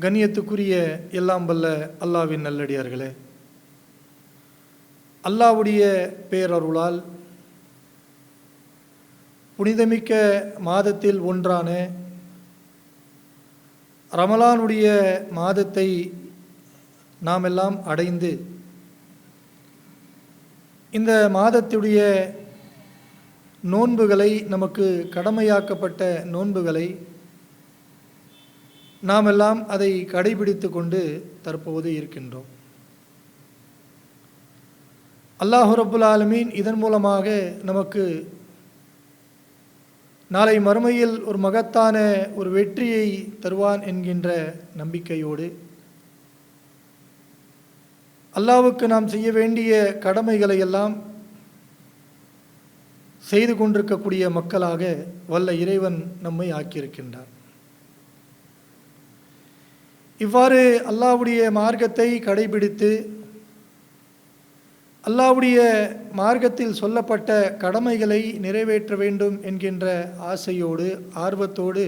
கண்ணியத்துக்குரிய எல்லாம் வல்ல அல்லாவின் நல்லடியார்களே. அல்லாவுடைய பேரருளால் புனிதமிக்க மாதத்தில் ஒன்றான ரமலானுடைய மாதத்தை நாம் எல்லாம் அடைந்து இந்த மாதத்துடைய நோன்புகளை நமக்கு கடமையாக்கப்பட்ட நோன்புகளை நாம் எல்லாம் அதை கடைபிடித்து கொண்டு தற்போது இருக்கின்றோம். அல்லாஹு ரபுல் ஆலமீன் இதன் மூலமாக நமக்கு நாளை மறுமையில் ஒரு மகத்தான ஒரு வெற்றியை தருவான் என்கின்ற நம்பிக்கையோடு அல்லாவுக்கு நாம் செய்ய வேண்டிய கடமைகளை எல்லாம் செய்து கொண்டிருக்கக்கூடிய மக்களாக வல்ல இறைவன் நம்மை ஆக்கியிருக்கின்றார் இவ்வாறு அல்லாவுடைய மார்க்கத்தை கடைபிடித்து அல்லாவுடைய மார்க்கத்தில் சொல்லப்பட்ட கடமைகளை நிறைவேற்ற வேண்டும் என்கின்ற ஆசையோடு ஆர்வத்தோடு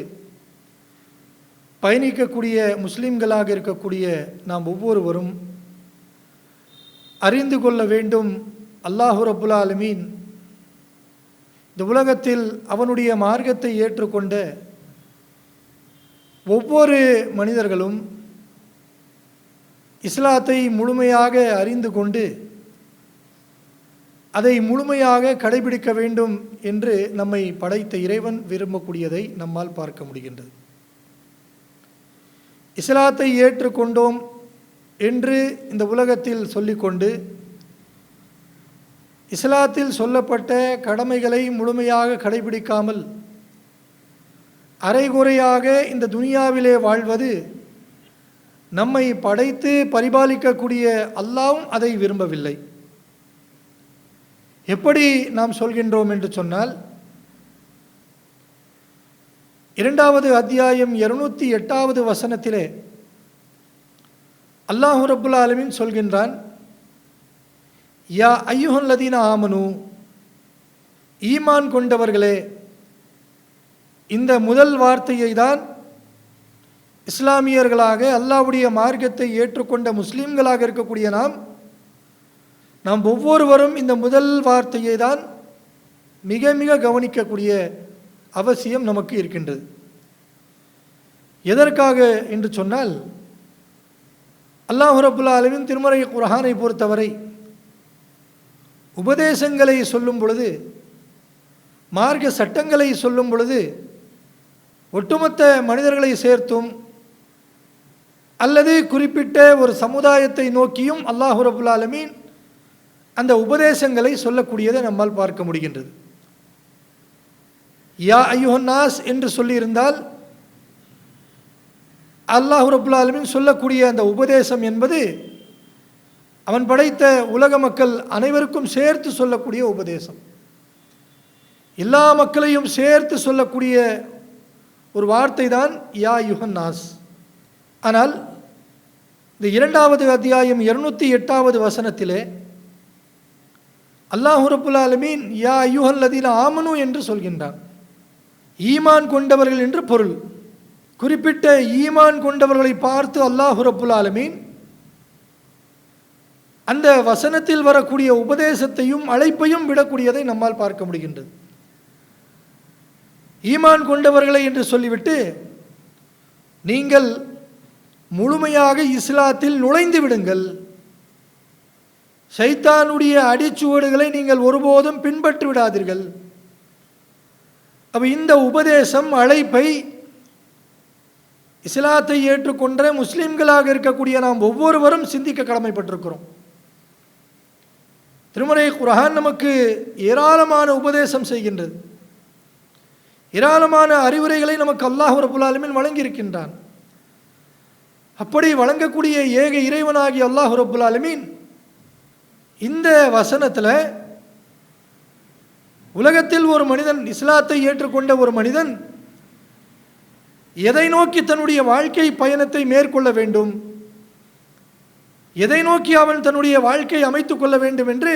பயணிக்கக்கூடிய முஸ்லிம்களாக இருக்கக்கூடிய நாம் ஒவ்வொருவரும் அறிந்து கொள்ள வேண்டும் அல்லாஹு ரபுல் ஆலமீன் இந்த உலகத்தில் அவனுடைய மார்க்கத்தை ஏற்றுக்கொண்ட ஒவ்வொரு மனிதர்களும் இஸ்லாத்தை முழுமையாக அறிந்து கொண்டு அதை முழுமையாக கடைபிடிக்க வேண்டும் என்று நம்மை படைத்த இறைவன் விரும்பக்கூடியதை நம்மால் பார்க்க முடிகின்றது. இஸ்லாத்தை ஏற்றுக்கொண்டோம் என்று இந்த உலகத்தில் சொல்லிக்கொண்டு இஸ்லாத்தில் சொல்லப்பட்ட கடமைகளை முழுமையாக கடைபிடிக்காமல் அரைகுறையாக இந்த துனியாவிலே வாழ்வது நம்மை படைத்து பரிபாலிக்கக்கூடிய அல்லாவும் அதை விரும்பவில்லை. எப்படி நாம் சொல்கின்றோம் என்று சொன்னால் இரண்டாவது அத்தியாயம் இருநூத்தி எட்டாவது வசனத்திலே அல்லாஹு ரபுல் ஆலமின் சொல்கின்றான் யா ஐயுஹன் லதீன ஆமனு ஈமான் கொண்டவர்களே இந்த முதல் வார்த்தையை தான் இஸ்லாமியர்களாக அல்லாவுடைய மார்க்கத்தை ஏற்றுக்கொண்ட முஸ்லீம்களாக இருக்கக்கூடிய நாம் நாம் ஒவ்வொருவரும் இந்த முதல் வார்த்தையை தான் மிக மிக கவனிக்கக்கூடிய அவசியம் நமக்கு இருக்கின்றது. எதற்காக என்று சொன்னால் அல்லாஹ் ரபுல்லா அலமின் திருமறை குரஹானை பொறுத்தவரை உபதேசங்களை சொல்லும் பொழுது மார்க்க சட்டங்களை சொல்லும் பொழுது ஒட்டுமொத்த மனிதர்களை சேர்த்தும் அல்லது குறிப்பிட்ட ஒரு சமுதாயத்தை நோக்கியும் அல்லாஹு ரபுல் ஆலமீன் அந்த உபதேசங்களை சொல்லக்கூடியதை நம்மால் பார்க்க முடிகின்றது. யா ஐயோன்னாஸ் என்று சொல்லியிருந்தால் அல்லாஹு ரபுல் ஆலமின் சொல்லக்கூடிய அந்த உபதேசம் என்பது அவன் படைத்த உலக மக்கள் அனைவருக்கும் சேர்த்து சொல்லக்கூடிய உபதேசம். எல்லா மக்களையும் சேர்த்து சொல்லக்கூடிய ஒரு வார்த்தை தான் யா யுஹன்னாஸ் ஆனால் இந்த இரண்டாவது அத்தியாயம் இருநூத்தி எட்டாவது வசனத்திலே அல்லாஹு ரபுல் ஆலமீன் யா யுஹல்லதீன ஆமனு என்று சொல்கின்றான் ஈமான் கொண்டவர்கள் என்று பொருள். குறிப்பிட்ட ஈமான் கொண்டவர்களை பார்த்து அல்லாஹு ஆலமீன் அந்த வசனத்தில் வரக்கூடிய உபதேசத்தையும் அழைப்பையும் விடக்கூடியதை நம்மால் பார்க்க முடிகின்றது. ஈமான் கொண்டவர்களை என்று சொல்லிவிட்டு நீங்கள் முழுமையாக இஸ்லாத்தில் நுழைந்து விடுங்கள். சைத்தானுடைய அடிச்சுவடுகளை நீங்கள் ஒருபோதும் பின்பற்றி விடாதீர்கள். அப்போ இந்த உபதேசம் அழைப்பை இஸ்லாத்தை ஏற்றுக்கொண்ட முஸ்லீம்களாக இருக்கக்கூடிய நாம் ஒவ்வொருவரும் சிந்திக்க கடமைப்பட்டிருக்கிறோம். திருமறை குரஹான் நமக்கு ஏராளமான உபதேசம் செய்கின்றது. ஏராளமான அறிவுரைகளை நமக்கு அல்லாஹ் ஒரு புலாலுமே வழங்கியிருக்கின்றான். அப்படி வழங்கக்கூடிய ஏக இறைவனாகிய அல்லாஹ் ரபுல் அலமீன் இந்த வசனத்தில் உலகத்தில் ஒரு மனிதன் இஸ்லாத்தை ஏற்றுக்கொண்ட ஒரு மனிதன் எதை நோக்கி தன்னுடைய வாழ்க்கை பயணத்தை மேற்கொள்ள வேண்டும்? எதை நோக்கி அவன் தன்னுடைய வாழ்க்கை அமைத்துக் கொள்ள வேண்டும் என்று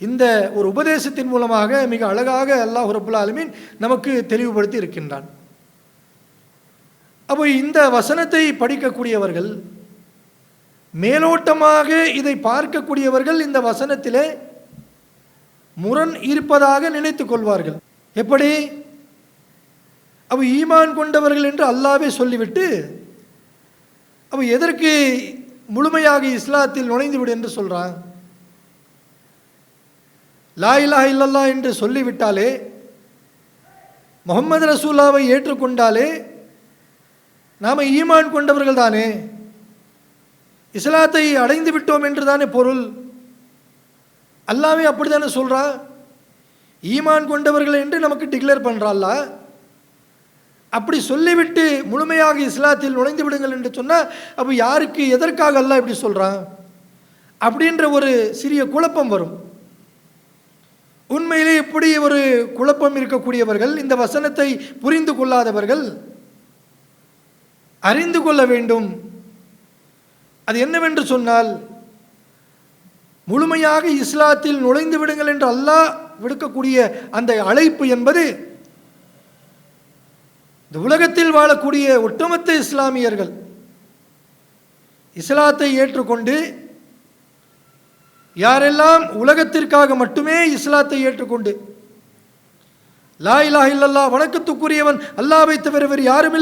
இந்த ஒரு உபதேசத்தின் மூலமாக மிக அழகாக அல்லாஹ் ரபுல்லா அலமீன் நமக்கு தெளிவுபடுத்தி இருக்கின்றான். அப்போ இந்த வசனத்தை படிக்கக்கூடியவர்கள் மேலோட்டமாக இதை பார்க்கக்கூடியவர்கள் இந்த வசனத்திலே முரண் இருப்பதாக நினைத்து கொள்வார்கள். எப்படி? அப்போ ஈமான் கொண்டவர்கள் என்று அல்லாவே சொல்லிவிட்டு அப்போ எதற்கு முழுமையாக இஸ்லாத்தில் நுழைந்து விடு என்று சொல்கிறான் லா இலா இல்லல்லா என்று சொல்லிவிட்டாலே முகமது ரசூல்லாவை ஏற்றுக்கொண்டாலே நாம் ஈமான் கொண்டவர்கள் தானே? இஸ்லாத்தை அடைந்து விட்டோம் என்று தானே பொருள்? அல்லாவே அப்படி தானே சொல்கிறா ஈமான் கொண்டவர்கள் என்று நமக்கு டிக்ளேர் பண்ணுறாள்லா அப்படி சொல்லிவிட்டு முழுமையாக இஸ்லாத்தில் நுழைந்து விடுங்கள் என்று சொன்னால் அப்போ யாருக்கு எதற்காக அல்ல இப்படி சொல்கிறான் அப்படின்ற ஒரு சிறிய குழப்பம் வரும். உண்மையிலே இப்படி ஒரு குழப்பம் இருக்கக்கூடியவர்கள் இந்த வசனத்தை புரிந்து கொள்ளாதவர்கள் அறிந்து கொள்ள வேண்டும். அது என்னவென்று சொன்னால் முழுமையாக இஸ்லாத்தில் நுழைந்து விடுங்கள் என்று அல்லாஹ் விடுக்கக்கூடிய அந்த அழைப்பு என்பது இந்த உலகத்தில் வாழக்கூடிய ஒட்டுமொத்த இஸ்லாமியர்கள் இஸ்லாத்தை ஏற்றுக்கொண்டு யாரெல்லாம் உலகத்திற்காக மட்டுமே இஸ்லாத்தை ஏற்றுக்கொண்டு லா இலாஹ இல்லல்லா வணக்கத்துக்குரியவன் அல்லாவை தவிர வேறு யாரும்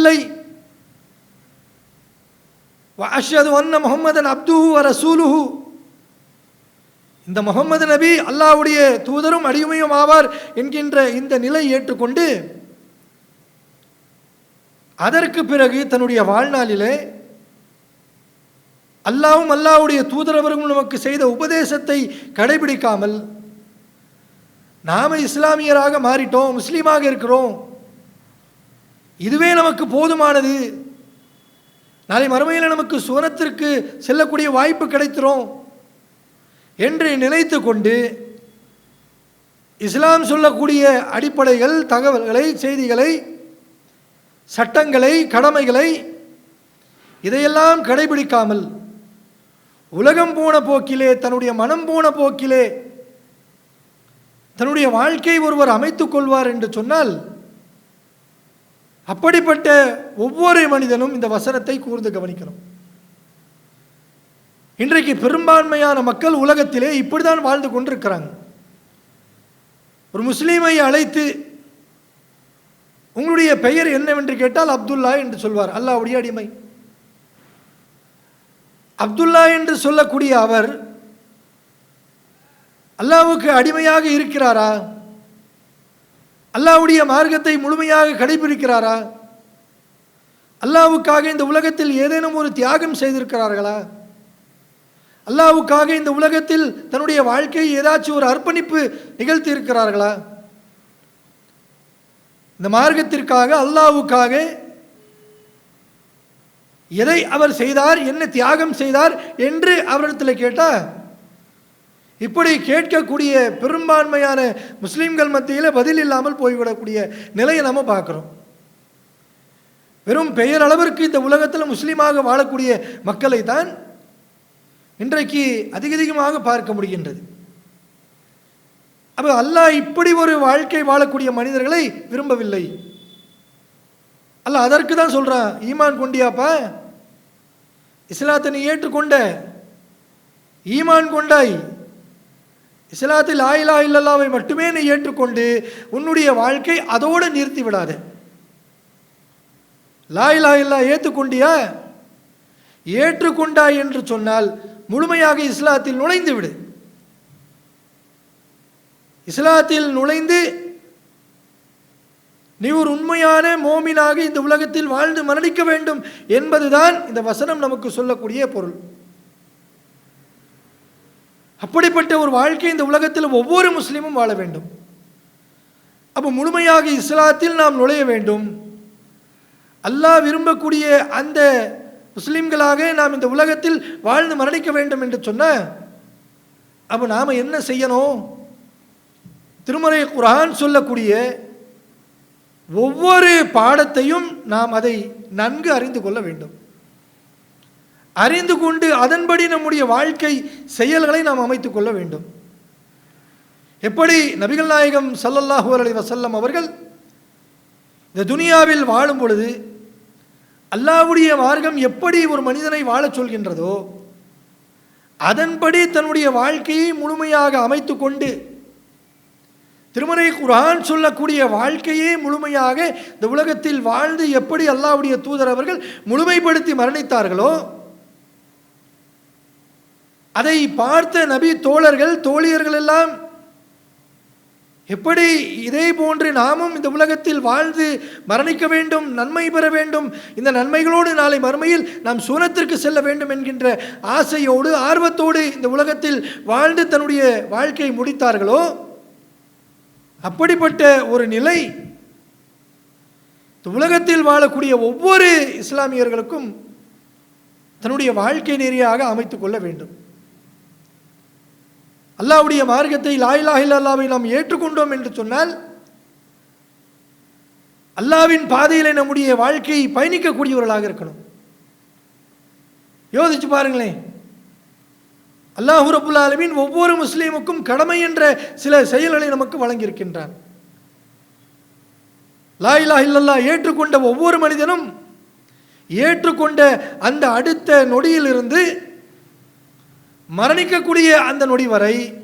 இல்லை ஒன்ன முகமதன் அப்துஹு வ ரசூலுஹு இந்த முகமது நபி அல்லாஹ்வுடைய தூதரும் அடிமையும் ஆவார் என்கின்ற இந்த நிலை ஏற்றுக்கொண்டு அதற்கு பிறகு தன்னுடைய வாழ்நாளிலே அல்லாவும் அல்லாவுடைய தூதரவரும் நமக்கு செய்த உபதேசத்தை கடைபிடிக்காமல் நாம இஸ்லாமியராக மாறிட்டோம் முஸ்லீமாக இருக்கிறோம். இதுவே நமக்கு போதுமானது. நாளை மறுமையில் நமக்கு சுவனத்திற்கு செல்லக்கூடிய வாய்ப்பு கிடைத்திரும் என்று நினைத்து கொண்டு இஸ்லாம் சொல்லக்கூடிய அடிப்படைகள் தகவல்களை செய்திகளை சட்டங்களை கடமைகளை இதையெல்லாம் கடைபிடிக்காமல் உலகம் போன போக்கிலே தன்னுடைய மனம் போன போக்கிலே தன்னுடைய வாழ்க்கை ஒருவர் அமைத்துக் கொள்வார் என்று சொன்னால் அப்படிப்பட்ட ஒவ்வொரு மனிதனும் இந்த வசனத்தை கூர்ந்து கவனிக்கணும். இன்றைக்கு பெரும்பான்மையான மக்கள் உலகத்திலே இப்படிதான் வாழ்ந்து கொண்டிருக்கிறாங்க. ஒரு முஸ்லீமை அழைத்து உங்களுடைய பெயர் என்னவென்று கேட்டால் அப்துல்லா என்று சொல்வார். அல்லாவுடைய அடிமை. அப்துல்லா என்று சொல்லக்கூடிய அவர் அல்லாவுக்கு அடிமையாக இருக்கிறாரா? அல்லாவுடைய மார்க்கத்தை முழுமையாக கடைபிடிக்கிறாரா? அல்லாவுக்காக இந்த உலகத்தில் ஏதேனும் ஒரு தியாகம் செய்திருக்கிறார்களா? அல்லாவுக்காக இந்த உலகத்தில் தன்னுடைய வாழ்க்கையை ஏதாச்சும் ஒரு அர்ப்பணிப்பு நிகழ்த்தி இருக்கிறார்களா இந்த மார்க்கத்திற்காக அல்லாவுக்காக எதை அவர் செய்தார் என்ன தியாகம் செய்தார் என்று அவரிடத்தில் கேட்டால் இப்படி கேட்கக்கூடிய பெரும்பான்மையான முஸ்லீம்கள் மத்தியில் பதில் இல்லாமல் போய்விடக்கூடிய நிலையை நம்ம பார்க்குறோம். வெறும் பெயர் அளவிற்கு இந்த உலகத்தில் முஸ்லீமாக வாழக்கூடிய மக்களை தான் இன்றைக்கு அதிக அதிகமாக பார்க்க முடிகின்றது. அப்போ அல்லாஹ் இப்படி ஒரு வாழ்க்கை வாழக்கூடிய மனிதர்களை விரும்பவில்லை. அல்ல அதற்கு தான் சொல்கிறான் ஈமான் கொண்டியாப்பா? இஸ்லாத்தை நீ ஏற்றுக்கொண்ட? ஈமான் கொண்டாய்? இஸ்லாத்தில் ஆயிலா இல்லல்லாவை மட்டுமே நீ ஏற்றுக்கொண்டு உன்னுடைய வாழ்க்கை அதோடு நிறுத்தி விடாது லாயிலா இல்லா ஏற்றுக்கொண்டியா ஏற்றுக்கொண்டாய் என்று சொன்னால் முழுமையாக இஸ்லாத்தில் நுழைந்து விடு இஸ்லாத்தில் நுழைந்து நீ ஒரு உண்மையான மோமினாக இந்த உலகத்தில் வாழ்ந்து மரணிக்க வேண்டும் என்பதுதான் இந்த வசனம் நமக்கு சொல்லக்கூடிய பொருள். அப்படிப்பட்ட ஒரு வாழ்க்கை இந்த உலகத்தில் ஒவ்வொரு முஸ்லீமும் வாழ வேண்டும். அப்போ முழுமையாக இஸ்லாத்தில் நாம் நுழைய வேண்டும். அல்லாஹ் விரும்பக்கூடிய அந்த முஸ்லீம்களாக நாம் இந்த உலகத்தில் வாழ்ந்து மரணிக்க வேண்டும் என்று சொன்ன அப்போ நாம் என்ன செய்யணும்? திருமறை குரான் சொல்லக்கூடிய ஒவ்வொரு பாடத்தையும் நாம் அதை நன்கு அறிந்து கொள்ள வேண்டும். அறிந்து கொண்டு அதன்படி நம்முடைய வாழ்க்கை செயல்களை நாம் அமைத்துக் கொள்ள வேண்டும். எப்படி நபிகள் நாயகம் சல்லல்லாஹு அலி வசல்லம் அவர்கள் இந்த துனியாவில் வாழும் பொழுது அல்லாஹ்வுடைய மார்க்கம் எப்படி ஒரு மனிதனை வாழச் சொல்கின்றதோ அதன்படி தன்னுடைய வாழ்க்கையை முழுமையாக அமைத்து கொண்டு திருமறை குரான் சொல்லக்கூடிய வாழ்க்கையே முழுமையாக இந்த உலகத்தில் வாழ்ந்து எப்படி அல்லாவுடைய தூதர் அவர்கள் முழுமைப்படுத்தி மரணித்தார்களோ அதை பார்த்த நபி தோழர்கள் தோழியர்கள் எல்லாம் எப்படி இதே போன்று நாமும் இந்த உலகத்தில் வாழ்ந்து மரணிக்க வேண்டும் நன்மை பெற வேண்டும்? இந்த நன்மைகளோடு நாளை மறுமையில் நாம் சூனத்திற்கு செல்ல வேண்டும் என்கின்ற ஆசையோடு ஆர்வத்தோடு இந்த உலகத்தில் வாழ்ந்து தன்னுடைய வாழ்க்கையை முடித்தார்களோ? அப்படிப்பட்ட ஒரு நிலை இந்த உலகத்தில் வாழக்கூடிய ஒவ்வொரு இஸ்லாமியர்களுக்கும் தன்னுடைய வாழ்க்கை நெறியாக அமைத்துக் கொள்ள வேண்டும். அல்லாவுடைய மார்க்கத்தை லாயிலா இல்லாவை நாம் ஏற்றுக்கொண்டோம் என்று சொன்னால் அல்லாவின் பாதையில் நம்முடைய வாழ்க்கையை பயணிக்கக்கூடியவர்களாக இருக்கணும். யோசிச்சு பாருங்களேன். அல்லாஹு ரபுல் ஒவ்வொரு முஸ்லீமுக்கும் கடமை என்ற சில செயல்களை நமக்கு வழங்கியிருக்கின்றான். லாயிலா இல்லல்லா ஏற்றுக்கொண்ட ஒவ்வொரு மனிதனும் ஏற்றுக்கொண்ட அந்த அடுத்த நொடியிலிருந்து மரணிக்கக்கூடிய அந்த நொடி வரை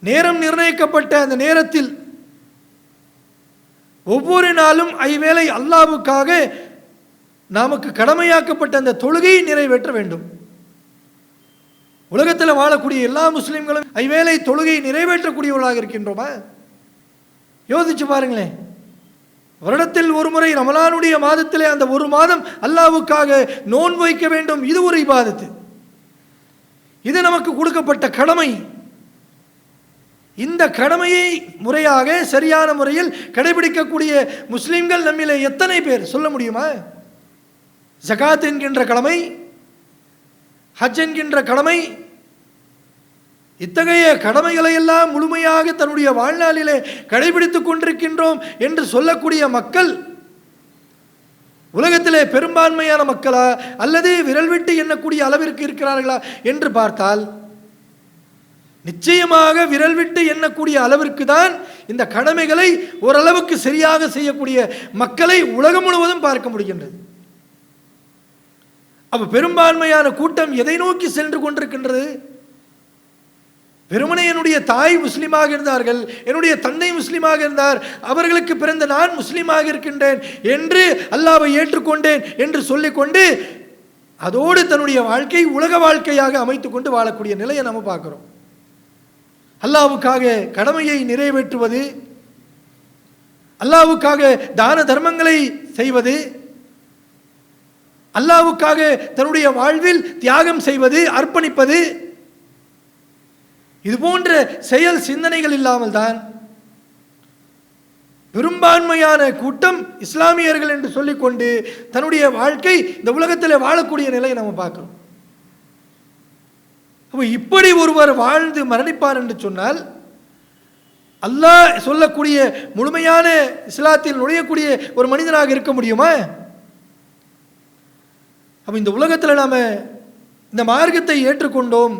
நேரம் நிர்ணயிக்கப்பட்ட அந்த நேரத்தில் ஒவ்வொரு நாளும் ஐவேளை அல்லாவுக்காக நமக்கு கடமையாக்கப்பட்ட அந்த தொழுகையை நிறைவேற்ற வேண்டும். உலகத்தில் வாழக்கூடிய எல்லா முஸ்லிம்களும் ஐவேளை தொழுகையை நிறைவேற்றக்கூடியவர்களாக இருக்கின்றோமா? யோசிச்சு பாருங்களேன். வருடத்தில் ஒரு முறை ரமலானுடைய மாதத்திலே அந்த ஒரு மாதம் அல்லாவுக்காக நோன் வைக்க வேண்டும். இது ஒரு இபாதத்து. இது நமக்கு கொடுக்கப்பட்ட கடமை. இந்த கடமையை முறையாக சரியான முறையில் கடைபிடிக்கக்கூடிய முஸ்லீம்கள் நம்மிலே எத்தனை பேர்? சொல்ல முடியுமா? ஜகாத் என்கின்ற கடமை ஹஜ் என்கின்ற கடமை இத்தகைய கடமைகளை எல்லாம் முழுமையாக தன்னுடைய வாழ்நாளிலே கடைபிடித்துக் கொண்டிருக்கின்றோம் என்று சொல்லக்கூடிய மக்கள் உலகத்திலே பெரும்பான்மையான மக்களா அல்லது விரல் விட்டு எண்ணக்கூடிய அளவிற்கு இருக்கிறார்களா என்று பார்த்தால் நிச்சயமாக விரல் விட்டு எண்ணக்கூடிய அளவிற்கு தான் இந்த கடமைகளை ஓரளவுக்கு சரியாக செய்யக்கூடிய மக்களை உலகம் முழுவதும் பார்க்க முடிகின்றது. அப்ப பெரும்பான்மையான கூட்டம் எதை நோக்கி சென்று கொண்டிருக்கின்றது? வெறுமனே என்னுடைய தாய் முஸ்லீமாக இருந்தார்கள் என்னுடைய தந்தை முஸ்லீமாக இருந்தார் அவர்களுக்கு பிறந்த நான் முஸ்லீமாக இருக்கின்றேன் என்று அல்லாவை ஏற்றுக்கொண்டேன் என்று சொல்லிக்கொண்டு அதோடு தன்னுடைய வாழ்க்கை உலக வாழ்க்கையாக அமைத்துக் கொண்டு வாழக்கூடிய நிலையை நம்ம பார்க்குறோம். அல்லாவுக்காக கடமையை நிறைவேற்றுவது அல்லாவுக்காக தான தர்மங்களை செய்வது அல்லாவுக்காக தன்னுடைய வாழ்வில் தியாகம் செய்வது அர்ப்பணிப்பது இது போன்ற செயல் சிந்தனைகள் இல்லாமல் தான் பெரும்பான்மையான கூட்டம் இஸ்லாமியர்கள் என்று சொல்லிக்கொண்டு தன்னுடைய வாழ்க்கை இந்த உலகத்தில் வாழக்கூடிய நிலையை நம்ம பார்க்குறோம். அப்போ இப்படி ஒருவர் வாழ்ந்து மரணிப்பார் என்று சொன்னால் அல்லாஹ் சொல்லக்கூடிய முழுமையான இஸ்லாத்தில் நுழையக்கூடிய ஒரு மனிதனாக இருக்க முடியுமா? அப்போ இந்த உலகத்தில் நாம் இந்த மார்க்கத்தை ஏற்றுக்கொண்டோம்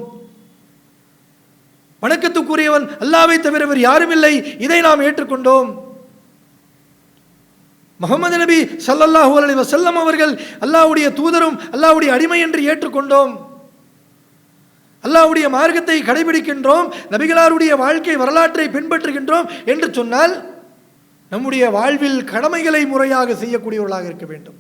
வணக்கத்துக்குரியவன் அல்லாவை தவிரவர் யாரும் இல்லை. இதை நாம் ஏற்றுக்கொண்டோம். முகமது நபி சல்லல்லாஹூ அலி வசல்லம் அவர்கள் அல்லாவுடைய தூதரும் அல்லாஹ்வுடைய அடிமை என்று ஏற்றுக்கொண்டோம். அல்லாவுடைய மார்க்கத்தை கடைபிடிக்கின்றோம். நபிகளாருடைய வாழ்க்கை வரலாற்றை பின்பற்றுகின்றோம் என்று சொன்னால் நம்முடைய வாழ்வில் கடமைகளை முறையாக செய்யக்கூடியவர்களாக இருக்க வேண்டும்.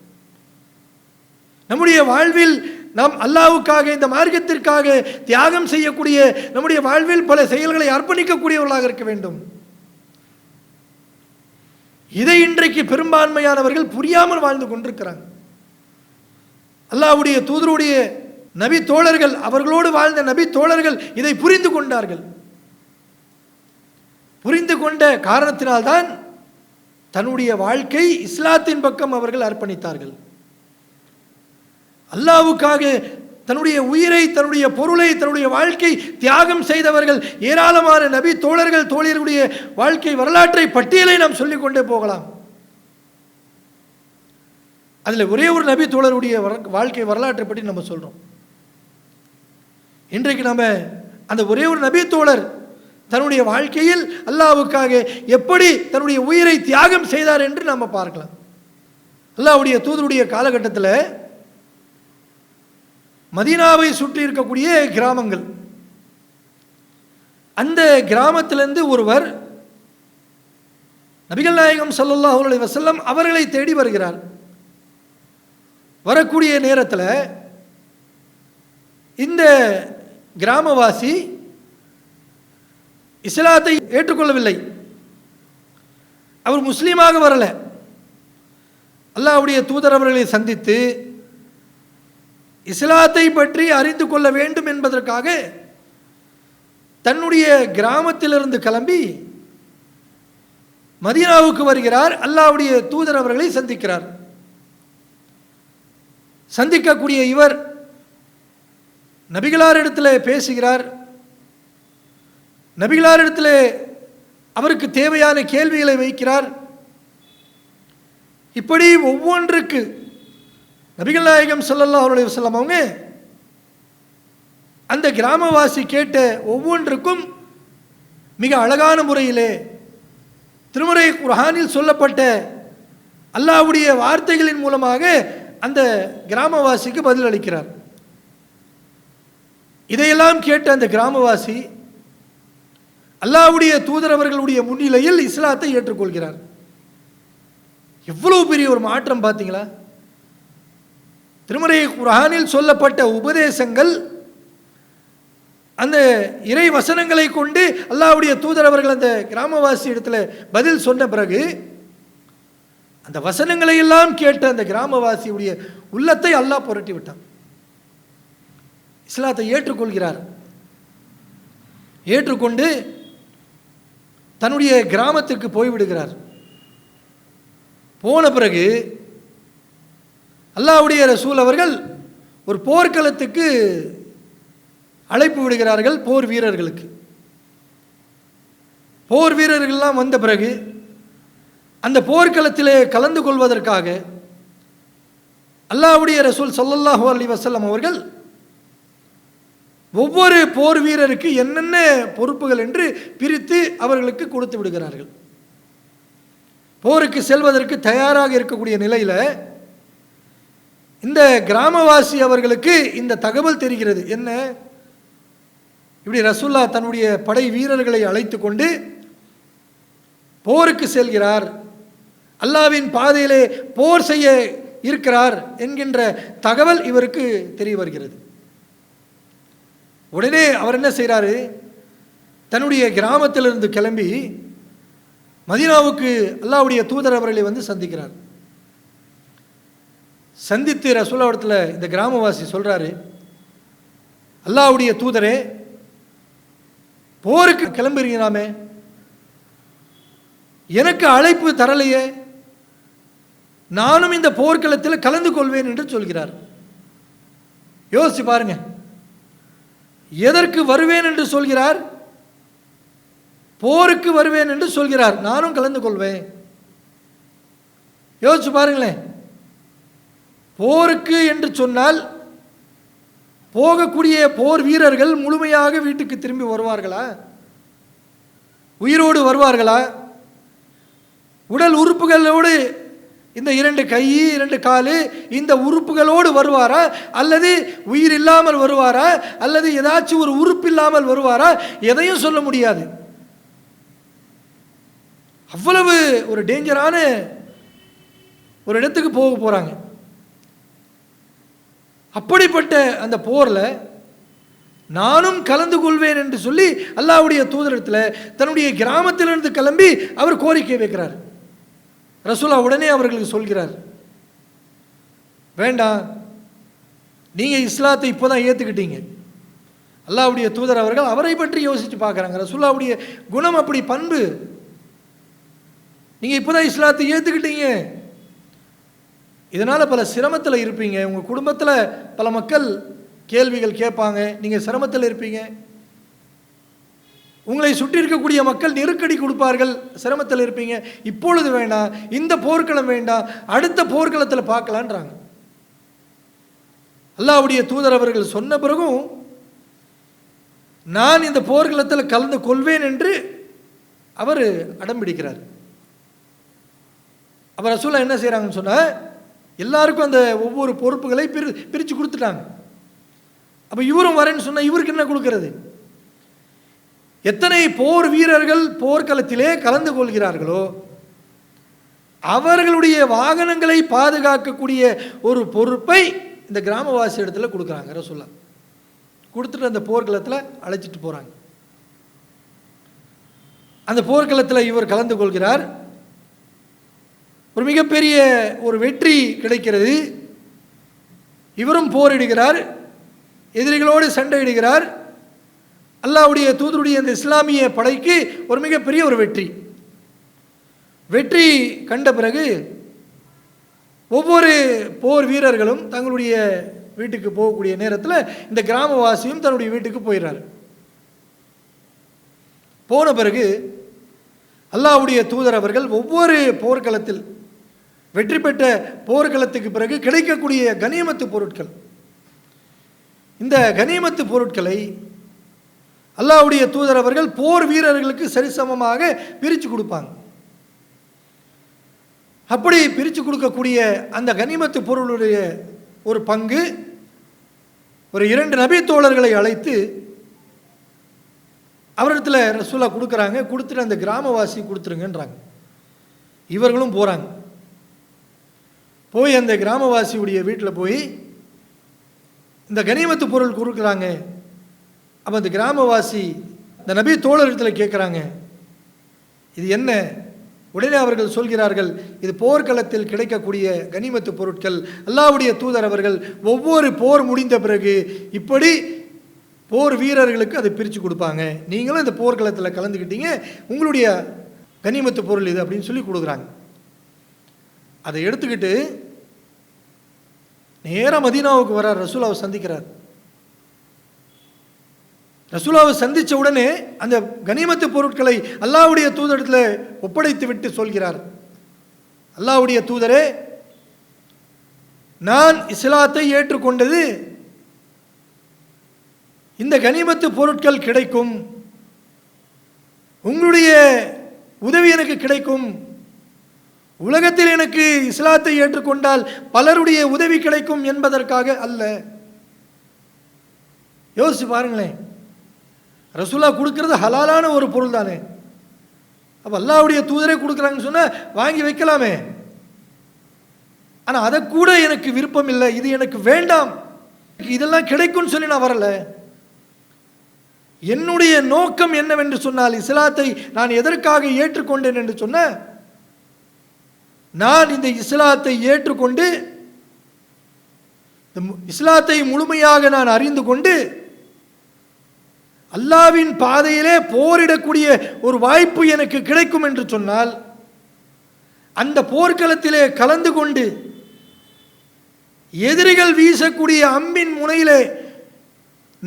நம்முடைய வாழ்வில் நாம் அல்லாவுக்காக இந்த மார்க்கத்திற்காக தியாகம் செய்யக்கூடிய நம்முடைய வாழ்வில் பல செயல்களை அர்ப்பணிக்கக்கூடியவர்களாக இருக்க வேண்டும். இதை இன்றைக்கு பெரும்பான்மையானவர்கள் புரியாமல் வாழ்ந்து கொண்டிருக்கிறாங்க. அல்லாவுடைய தூதருடைய நபி தோழர்கள் அவர்களோடு வாழ்ந்த நபி தோழர்கள் இதை புரிந்து கொண்டார்கள். புரிந்து கொண்ட காரணத்தினால்தான் தன்னுடைய வாழ்க்கை இஸ்லாத்தின் பக்கம் அவர்கள் அர்ப்பணித்தார்கள். அல்லாவுக்காக தன்னுடைய உயிரை தன்னுடைய பொருளை தன்னுடைய வாழ்க்கை தியாகம் செய்தவர்கள் ஏராளமான நபி தோழர்கள் தோழியர்களுடைய வாழ்க்கை வரலாற்றை பட்டியலை நாம் சொல்லிக்கொண்டே போகலாம். அதில் ஒரே ஒரு நபி தோழருடைய வர- வாழ்க்கை வரலாற்றை பற்றி நம்ம சொல்கிறோம் இன்றைக்கு நம்ம அந்த ஒரே ஒரு நபி தோழர் தன்னுடைய வாழ்க்கையில் அல்லாவுக்காக எப்படி தன்னுடைய உயிரை தியாகம் செய்தார் என்று நம்ம பார்க்கலாம். அல்லாவுடைய தூதருடைய காலகட்டத்தில் மதீனாவை சுற்றி இருக்கக்கூடிய கிராமங்கள். அந்த கிராமத்திலிருந்து ஒருவர் நபிகள் நாயகம் ஸல்லல்லாஹு அலைஹி வசல்லம் அவர்களை தேடி வருகிறார். வரக்கூடிய நேரத்தில் இந்த கிராமவாசி இஸ்லாத்தை ஏற்றுக்கொள்ளவில்லை. அவர் முஸ்லீமாக வரலை. அல்லாஹ்வுடைய தூதர் அவர்களை சந்தித்து இஸ்லாத்தை பற்றி அறிந்து கொள்ள வேண்டும் என்பதற்காக தன்னுடைய கிராமத்திலிருந்து கிளம்பி மதீனாவுக்கு வருகிறார். அல்லாஹ்வுடைய தூதர் அவர்களை சந்திக்கிறார். சந்திக்கக்கூடிய இவர் நபிகளாரிடத்தில் பேசுகிறார். நபிகளாரிடத்தில் அவருக்கு தேவையான கேள்விகளை வைக்கிறார். இப்படி ஒவ்வொன்றுக்கு நபிகள் நாயகம் ஸல்லல்லாஹு அவருடைய வஸல்லம் அவங்க அந்த கிராமவாசி கேட்ட ஒவ்வொன்றுக்கும் மிக அழகான முறையிலே திருமுறை குர்ஹானில் சொல்லப்பட்ட அல்லாஹ்வுடைய வார்த்தைகளின் மூலமாக அந்த கிராமவாசிக்கு பதில் அளிக்கிறார். இதையெல்லாம் கேட்ட அந்த கிராமவாசி அல்லாவுடைய தூதரவர்களுடைய முன்னிலையில் இஸ்லாத்தை ஏற்றுக்கொள்கிறார். எவ்வளவு பெரிய ஒரு மாற்றம் பார்த்தீங்களா? திருமறை குரானில் சொல்லப்பட்ட உபதேசங்கள் அந்த இறை வசனங்களை கொண்டு அல்லாவுடைய தூதர் அவர்கள் அந்த கிராமவாசி இடத்துல பதில் சொன்ன பிறகு அந்த வசனங்களை எல்லாம் கேட்ட அந்த கிராமவாசியுடைய உள்ளத்தை அல்லாஹ் புரட்டி விட்டான். இஸ்லாத்தை ஏற்றுக்கொள்கிறார். ஏற்றுக்கொண்டு தன்னுடைய கிராமத்திற்கு போய்விடுகிறார். போன பிறகு அல்லாவுடைய ரசூல் அவர்கள் ஒரு போர்க்களத்துக்கு அழைப்பு விடுகிறார்கள் போர் வீரர்களுக்கு. போர் வீரர்கள்லாம் வந்த பிறகு அந்த போர்க்களத்திலே கலந்து கொள்வதற்காக அல்லாவுடைய ரசூல் சொல்லல்லாஹு அலி வசல்லம் அவர்கள் ஒவ்வொரு போர் வீரருக்கு என்னென்ன பொறுப்புகள் என்று பிரித்து அவர்களுக்கு கொடுத்து விடுகிறார்கள். போருக்கு செல்வதற்கு தயாராக இருக்கக்கூடிய நிலையில் இந்த கிராமவாசி அவர்களுக்கு இந்த தகவல் தெரிகிறது. என்ன? இப்படி ரசுல்லா தன்னுடைய படை வீரர்களை அழைத்து கொண்டு போருக்கு செல்கிறார். அல்லாவின் பாதையிலே போர் செய்ய இருக்கிறார் என்கின்ற தகவல் இவருக்கு தெரிய வருகிறது. உடனே அவர் என்ன செய்கிறாரு தன்னுடைய கிராமத்திலிருந்து கிளம்பி மதினாவுக்கு அல்லாவுடைய தூதர் அவர்களை வந்து சந்திக்கிறார். சந்தித்து ரசூலாவடத்தில் இந்த கிராமவாசி சொல்கிறாரு அல்லாவுடைய தூதரே போருக்கு கிளம்புறீங்களாமே? எனக்கு அழைப்பு தரலையே. நானும் இந்த போர்க்களத்தில் கலந்து கொள்வேன் என்று சொல்கிறார். யோசிச்சு பாருங்க. எதற்கு வருவேன் என்று சொல்கிறார்? போருக்கு வருவேன் என்று சொல்கிறார். நானும் கலந்து கொள்வேன். யோசிச்சு பாருங்களேன். போருக்கு என்று சொன்னால் போகக்கூடிய போர் வீரர்கள் முழுமையாக வீட்டுக்கு திரும்பி வருவார்களா? உயிரோடு வருவார்களா? உடல் உறுப்புகளோடு இந்த இரண்டு கை இரண்டு காலு இந்த உறுப்புகளோடு வருவாரா? அல்லது உயிர் இல்லாமல் வருவாரா? அல்லது ஏதாச்சும் ஒரு உறுப்பு இல்லாமல் வருவாரா? எதையும் சொல்ல முடியாது. அவ்வளவு ஒரு டேஞ்சரான ஒரு இடத்துக்கு போக போகிறாங்க அப்படிப்பட்ட அந்த போரில் நானும் கலந்து கொள்வேன் என்று சொல்லி அல்லாவுடைய தூதரத்தில் தன்னுடைய கிராமத்திலிருந்து கிளம்பி அவர் கோரிக்கை வைக்கிறார். ரசூலா உடனே அவர்களுக்கு சொல்கிறார் வேண்டாம் நீங்கள் இஸ்லாத்தை இப்போ தான் ஏற்றுக்கிட்டீங்க அல்லாவுடைய தூதர் அவர்கள் அவரை பற்றி யோசித்து பார்க்குறாங்க. ரசூல்லாவுடைய குணம் அப்படி பண்பு. நீங்கள் இப்போ தான் இஸ்லாத்தை ஏற்றுக்கிட்டீங்க இதனால் பல சிரமத்தில் இருப்பீங்க. உங்கள் குடும்பத்தில் பல மக்கள் கேள்விகள் கேட்பாங்க. நீங்கள் சிரமத்தில் இருப்பீங்க. உங்களை சுற்றி இருக்கக்கூடிய மக்கள் நெருக்கடி கொடுப்பார்கள். சிரமத்தில் இருப்பீங்க. இப்பொழுது வேண்டாம். இந்த போர்க்களம் வேண்டாம். அடுத்த போர்க்களத்தில் பார்க்கலான்றாங்க. அல்லாவுடைய தூதர் அவர்கள் சொன்ன பிறகும் நான் இந்த போர்க்களத்தில் கலந்து கொள்வேன் என்று அவர் அடம்பிடிக்கிறார் அவர் ரசூலா என்ன செய்கிறாங்கன்னு சொன்னால் எல்லாருக்கும் அந்த ஒவ்வொரு பொறுப்புகளை பிரி பிரித்து கொடுத்துட்டாங்க. அப்போ இவரும் வரேன்னு சொன்னால் இவருக்கு என்ன கொடுக்கறது? எத்தனை போர் வீரர்கள் போர்க்களத்திலே கலந்து கொள்கிறார்களோ அவர்களுடைய வாகனங்களை பாதுகாக்கக்கூடிய ஒரு பொறுப்பை இந்த கிராமவாசி இடத்துல கொடுக்குறாங்க ரசோல்லா கொடுத்துட்டு அந்த போர்க்களத்தில் அழைச்சிட்டு போகிறாங்க அந்த போர்க்களத்தில் இவர் கலந்து கொள்கிறார். ஒரு மிகப்பெரிய ஒரு வெற்றி கிடைக்கிறது. இவரும் போரிடுகிறார். எதிரிகளோடு சண்டையிடுகிறார். அல்லாவுடைய தூதருடைய இந்த இஸ்லாமிய படைக்கு ஒரு மிகப்பெரிய ஒரு வெற்றி. வெற்றி கண்ட பிறகு ஒவ்வொரு போர் வீரர்களும் தங்களுடைய வீட்டுக்கு போகக்கூடிய நேரத்தில் இந்த கிராமவாசியும் தன்னுடைய வீட்டுக்கு போயிடுறாரு. போன பிறகு அல்லாவுடைய தூதர் அவர்கள் ஒவ்வொரு போர்க்களத்தில் வெற்றி பெற்ற போர்க்களத்துக்கு பிறகு கிடைக்கக்கூடிய கனிமத்து பொருட்கள். இந்த கனிமத்து பொருட்களை அல்லாவுடைய தூதர் அவர்கள் போர் வீரர்களுக்கு சரிசமமாக பிரித்து கொடுப்பாங்க. அப்படி பிரித்து கொடுக்கக்கூடிய அந்த கனிமத்து பொருளுடைய ஒரு பங்கு ஒரு இரண்டு நபி தோழர்களை அழைத்து அவரிடத்தில் ரசூலா கொடுக்குறாங்க கொடுத்துட்டு அந்த கிராமவாசி கொடுத்துருங்கன்றாங்க. இவர்களும் போகிறாங்க போய் அந்த கிராமவாசியுடைய வீட்டில் போய் இந்த கனிமத்து பொருள் கொடுக்குறாங்க. அப்போ அந்த கிராமவாசி இந்த நபி தோழரிடத்தில் கேட்குறாங்க இது என்ன? உடனே அவர்கள் சொல்கிறார்கள் இது போர்க்களத்தில் கிடைக்கக்கூடிய கனிமத்து பொருட்கள். அல்லாவுடைய தூதர் அவர்கள் ஒவ்வொரு போர் முடிந்த பிறகு இப்படி போர் வீரர்களுக்கு அதை பிரித்து கொடுப்பாங்க. நீங்களும் இந்த போர்க்களத்தில் கலந்துக்கிட்டீங்க உங்களுடைய கனிமத்து பொருள் இது அப்படின்னு சொல்லி கொடுக்குறாங்க. அதை எடுத்துக்கிட்டு நேராக மதீனாவுக்கு வரார் ரசூலாவை சந்திக்கிறார். ரசூலாவை சந்தித்த உடனே அந்த கனிமத்து பொருட்களை அல்லாவுடைய தூதரத்தில் ஒப்படைத்து விட்டு சொல்கிறார். அல்லாவுடைய தூதரே நான் இஸ்லாத்தை ஏற்றுக்கொண்டது இந்த கனிமத்து பொருட்கள் கிடைக்கும் உங்களுடைய உதவி எனக்கு கிடைக்கும் உலகத்தில் எனக்கு இஸ்லாத்தை ஏற்றுக்கொண்டால் பலருடைய உதவி கிடைக்கும் என்பதற்காக அல்ல. யோசிச்சு பாருங்களேன். ரசூலா கொடுக்கறது ஹலாலான ஒரு பொருள் தானே அப்போ அல்லாவுடைய தூதரே கொடுக்குறாங்கன்னு சொன்னால் வாங்கி வைக்கலாமே. ஆனால் அதை கூட எனக்கு விருப்பம் இல்லை. இது எனக்கு வேண்டாம். இதெல்லாம் கிடைக்கும்னு சொல்லி நான் வரல. என்னுடைய நோக்கம் என்னவென்று சொன்னால் இஸ்லாத்தை நான் எதற்காக ஏற்றுக்கொண்டேன் என்று சொன்ன நான் இந்த இஸ்லாத்தை ஏற்றுக்கொண்டு இஸ்லாத்தை முழுமையாக நான் அறிந்து கொண்டு அல்லாவின் பாதையிலே போரிடக்கூடிய ஒரு வாய்ப்பு எனக்கு கிடைக்கும் என்று சொன்னால் அந்த போர்க்களத்திலே கலந்து கொண்டு எதிரிகள் வீசக்கூடிய அம்பின் முனையிலே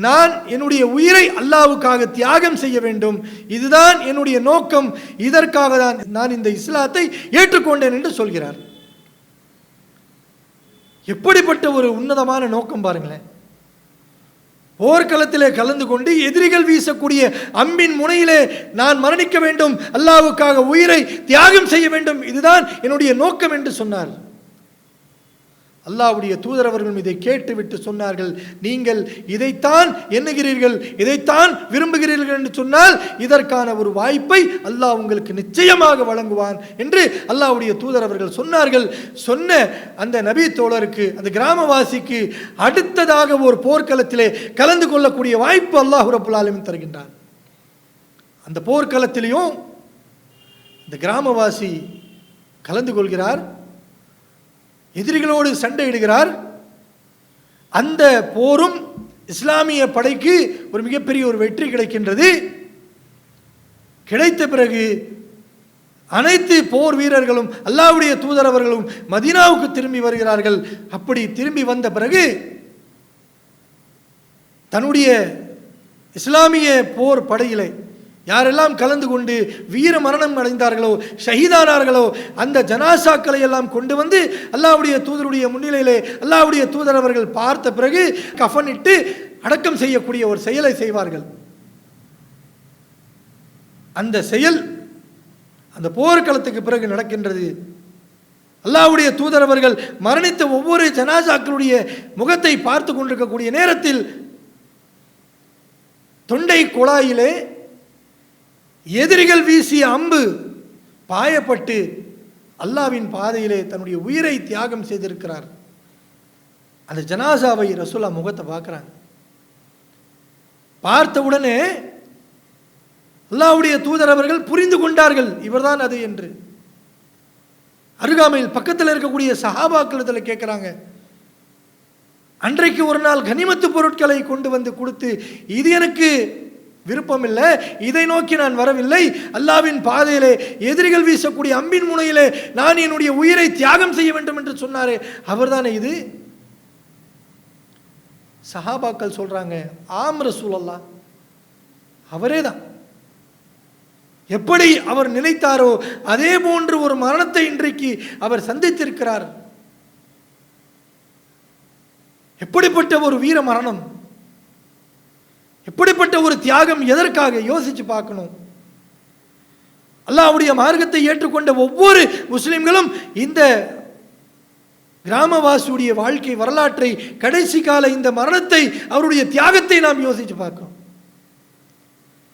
நான் என்னுடைய உயிரை அல்லாவுக்காக தியாகம் செய்ய வேண்டும். இதுதான் என்னுடைய நோக்கம். இதற்காக தான் நான் இந்த இஸ்லாத்தை ஏற்றுக்கொண்டேன் என்று சொல்கிறார். எப்படிப்பட்ட ஒரு உன்னதமான நோக்கம் பாருங்களேன். போர்க்களத்திலே கலந்து கொண்டு எதிரிகள் வீசக்கூடிய அம்பின் முனையிலே நான் மரணிக்க வேண்டும். அல்லாவுக்காக உயிரை தியாகம் செய்ய வேண்டும். இதுதான் என்னுடைய நோக்கம் என்று சொன்னார். அல்லாவுடைய தூதரவர்களும் இதை கேட்டுவிட்டு சொன்னார்கள். நீங்கள் இதைத்தான் எண்ணுகிறீர்கள் இதைத்தான் விரும்புகிறீர்கள் என்று சொன்னால் இதற்கான ஒரு வாய்ப்பை அல்லாஹ் உங்களுக்கு நிச்சயமாக வழங்குவான் என்று அல்லாவுடைய தூதரவர்கள் சொன்னார்கள். சொன்ன அந்த நபி தோழருக்கு அந்த கிராமவாசிக்கு அடுத்ததாக ஒரு போர்க்களத்திலே கலந்து கொள்ளக்கூடிய வாய்ப்பு அல்லாஹு ரபுல்லாலுமே தருகின்றான். அந்த போர்க்களத்திலையும் இந்த கிராமவாசி கலந்து கொள்கிறார். எதிரிகளோடு சண்டையிடுகிறார். அந்த போரும் இஸ்லாமிய படைக்கு ஒரு மிகப்பெரிய ஒரு வெற்றி கிடைக்கின்றது. கிடைத்த பிறகு அனைத்து போர் வீரர்களும் அல்லாவுடைய தூதரவர்களும் மதீனாவுக்கு திரும்பி வருகிறார்கள். அப்படி திரும்பி வந்த பிறகு தன்னுடைய இஸ்லாமிய போர் படையிலே யாரெல்லாம் கலந்து கொண்டு வீர மரணம் அடைந்தார்களோ ஷஹீதானார்களோ அந்த ஜனாசாக்களை எல்லாம் கொண்டு வந்து அல்லாவுடைய தூதருடைய முன்னிலையிலே அல்லாவுடைய தூதர் அவர்கள் பார்த்த பிறகு கஃபனிட்டு அடக்கம் செய்யக்கூடிய ஒரு செயலை செய்வார்கள். அந்த செயல் அந்த போர்க்களத்துக்கு பிறகு நடக்கின்றது. அல்லாவுடைய தூதர் அவர்கள் மரணித்த ஒவ்வொரு ஜனாசாக்களுடைய முகத்தை பார்த்து கொண்டிருக்கக்கூடிய நேரத்தில் தொண்டை குழாயிலே எதிரிகள் வீசிய அம்பு பாயப்பட்டு அல்லாவின் பாதையிலே தன்னுடைய உயிரை தியாகம் செய்திருக்கிறார். அந்த ஜனாசாவை ரசூலா முகத்தை பார்க்குறாங்க. பார்த்த உடனே தூதர் அவர்கள் புரிந்து கொண்டார்கள் இவர்தான் அது என்று. அருகாமையில் பக்கத்தில் இருக்கக்கூடிய சஹாபாக்கள் இதில் கேட்குறாங்க. அன்றைக்கு ஒரு நாள் கனிமத்து பொருட்களை கொண்டு வந்து கொடுத்து இது எனக்கு விருப்பம் இல்லை இதை நோக்கி நான் வரவில்லை. அல்லாவின் பாதையிலே எதிரிகள் வீசக்கூடிய அம்பின் முனையிலே நான் என்னுடைய உயிரை தியாகம் செய்ய வேண்டும் என்று சொன்னாரே. அவர்தானே இது? சஹாபாக்கள் சொல்றாங்க ஆம் ரசூலல்லா அவரே தான் எப்படி அவர் நினைத்தாரோ அதே போன்று ஒரு மரணத்தை இன்றைக்கு அவர் சந்தித்திருக்கிறார். எப்படிப்பட்ட ஒரு வீர மரணம்? எப்படிப்பட்ட ஒரு தியாகம் எதற்காக? யோசிச்சு பார்க்கணும். அல்லாவுடைய மார்க்கத்தை ஏற்றுக்கொண்ட ஒவ்வொரு முஸ்லிம்களும் இந்த கிராமவாசியுடைய வாழ்க்கை வரலாற்றை கடைசி கால இந்த மரணத்தை அவருடைய தியாகத்தை நாம் யோசிச்சு பார்க்கணும்.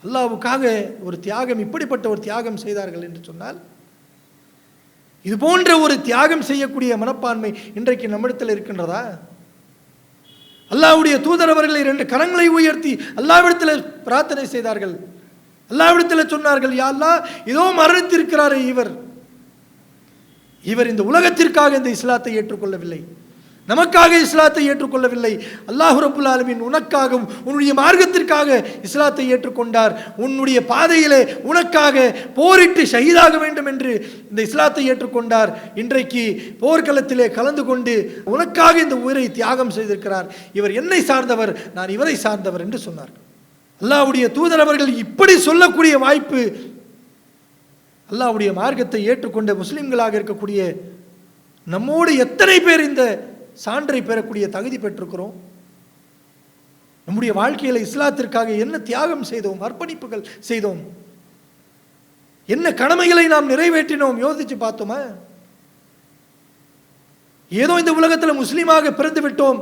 அல்லாவுக்காக ஒரு தியாகம் இப்படிப்பட்ட ஒரு தியாகம் செய்தார்கள் என்று சொன்னால் இது போன்ற ஒரு தியாகம் செய்யக்கூடிய மனப்பான்மை இன்றைக்கு நம்மிடத்தில் இருக்கின்றதா? அல்லாவுடைய தூதர் அவர்களை இரண்டு கரங்களை உயர்த்தி அல்லாவிடத்தில் பிரார்த்தனை செய்தார்கள். அல்லாவிடத்தில் சொன்னார்கள் யாழ்லா இதோ மரணித்திருக்கிறாரே இவர். இவர் இந்த உலகத்திற்காக இந்த இஸ்லாத்தை ஏற்றுக்கொள்ளவில்லை. நமக்காக இஸ்லாத்தை ஏற்றுக்கொள்ளவில்லை. அல்லாஹு ரபுல் ஆலமின் உனக்காகவும் உன்னுடைய மார்க்கத்திற்காக இஸ்லாத்தை ஏற்றுக்கொண்டார். உன்னுடைய பாதையிலே உனக்காக போரிட்டு ஷஹீதாக வேண்டும் என்று இந்த இஸ்லாத்தை ஏற்றுக்கொண்டார். இன்றைக்கு போர்க்களத்திலே கலந்து கொண்டு உனக்காக இந்த உயிரை தியாகம் செய்திருக்கிறார். இவர் என்னை சார்ந்தவர் நான் இவரை சார்ந்தவர் என்று சொன்னார். அல்லாவுடைய தூதர் அவர்கள் இப்படி சொல்லக்கூடிய வாய்ப்பு அல்லாவுடைய மார்க்கத்தை ஏற்றுக்கொண்ட முஸ்லிம்களாக இருக்கக்கூடிய நம்மோடு எத்தனை பேர் இந்த சான்றை பெறக்கூடிய தகுதி பெற்றிருக்கிறோம். நம்முடைய வாழ்க்கையில் இஸ்லாத்திற்காக என்ன தியாகம் செய்தோம் அர்ப்பணிப்புகள் செய்தோம் என்ன கடமைகளை நாம் நிறைவேற்றினோம் யோசிச்சு பார்த்தோமா? ஏதோ இந்த உலகத்தில் முஸ்லீமாக பிறந்து விட்டோம்.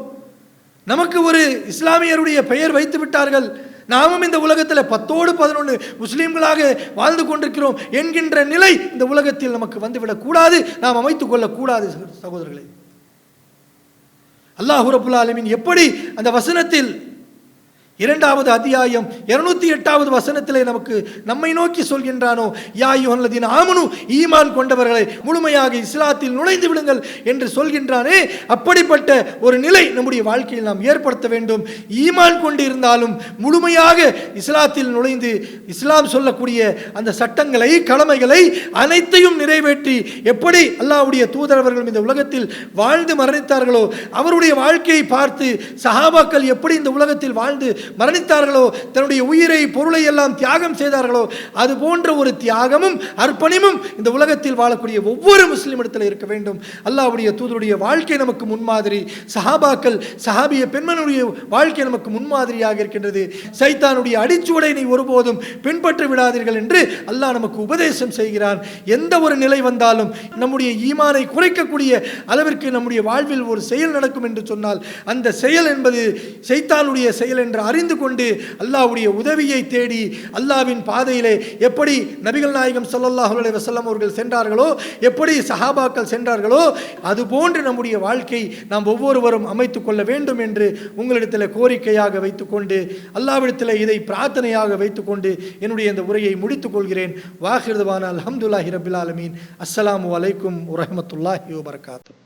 நமக்கு ஒரு இஸ்லாமியருடைய பெயர் வைத்து விட்டார்கள். நாமும் இந்த உலகத்தில் பத்தோடு பதினொன்று முஸ்லீம்களாக வாழ்ந்து கொண்டிருக்கிறோம் என்கின்ற நிலை இந்த உலகத்தில் நமக்கு வந்துவிடக்கூடாது நாம் அமைத்துக் கொள்ளக்கூடாது சகோதரர்களே. அல்லாஹு ரபுல் ஆலமீன் எப்படி அந்த வசனத்தில் இரண்டாவது அத்தியாயம் இருநூத்தி எட்டாவது வசனத்திலே நமக்கு நம்மை நோக்கி சொல்கின்றானோ யா யுஹல்லதீன் ஆமனு ஈமான் கொண்டவர்களை முழுமையாக இஸ்லாத்தில் நுழைந்து விடுங்கள் என்று சொல்கின்றானே அப்படிப்பட்ட ஒரு நிலை நம்முடைய வாழ்க்கையில் நாம் ஏற்படுத்த வேண்டும். ஈமான் கொண்டு இருந்தாலும் முழுமையாக இஸ்லாத்தில் நுழைந்து இஸ்லாம் சொல்லக்கூடிய அந்த சட்டங்களை கடமைகளை அனைத்தையும் நிறைவேற்றி எப்படி அல்லாவுடைய தூதரவர்கள் இந்த உலகத்தில் வாழ்ந்து மரணித்தார்களோ அவருடைய வாழ்க்கையை பார்த்து சஹாபாக்கள் எப்படி இந்த உலகத்தில் வாழ்ந்து மரணித்தார்களோ தன்னுடைய உயிரை பொருளை எல்லாம் தியாகம் செய்தார்களோ அது போன்ற ஒரு தியாகமும் அர்ப்பணிமும் இந்த உலகத்தில் வாழக்கூடிய ஒவ்வொரு முஸ்லீம் இடத்துல இருக்க வேண்டும். அல்லாவுடைய தூதருடைய வாழ்க்கை நமக்கு முன்மாதிரி சஹாபாக்கள் சஹாபிய பெண்மனுடைய வாழ்க்கை நமக்கு முன்மாதிரியாக இருக்கின்றது. சைத்தானுடைய அடிச்சுவடை நீ ஒருபோதும் பின்பற்றி விடாதீர்கள் என்று அல்லாஹ் நமக்கு உபதேசம் செய்கிறான். எந்த ஒரு நிலை வந்தாலும் நம்முடைய ஈமானை குறைக்கக்கூடிய அளவிற்கு நம்முடைய வாழ்வில் ஒரு செயல் நடக்கும் என்று சொன்னால் அந்த செயல் என்பது சைத்தானுடைய செயல் என்று அறிந்து கொண்டு அல்லாவுடைய உதவியை தேடி அல்லாவின் பாதையிலே எப்படி நபிகள் நாயகம் ஸல்லல்லாஹு வசல்லம் அவர்கள் சென்றார்களோ எப்படி சஹாபாக்கள் சென்றார்களோ அதுபோன்று நம்முடைய வாழ்க்கை நாம் ஒவ்வொருவரும் அமைத்துக் கொள்ள வேண்டும் என்று உங்களிடத்தில் கோரிக்கையாக வைத்துக்கொண்டு அல்லாவிடத்தில் இதை பிரார்த்தனையாக வைத்துக்கொண்டு என்னுடைய இந்த உரையை முடித்துக் கொள்கிறேன். வாஹிருதுவான அலமதுல்லாஹி ரபில் ஆலமீன். அஸ்ஸலாமு அலைக்கும் வரஹ்மத்துல்லாஹி வபரகாத்துஹு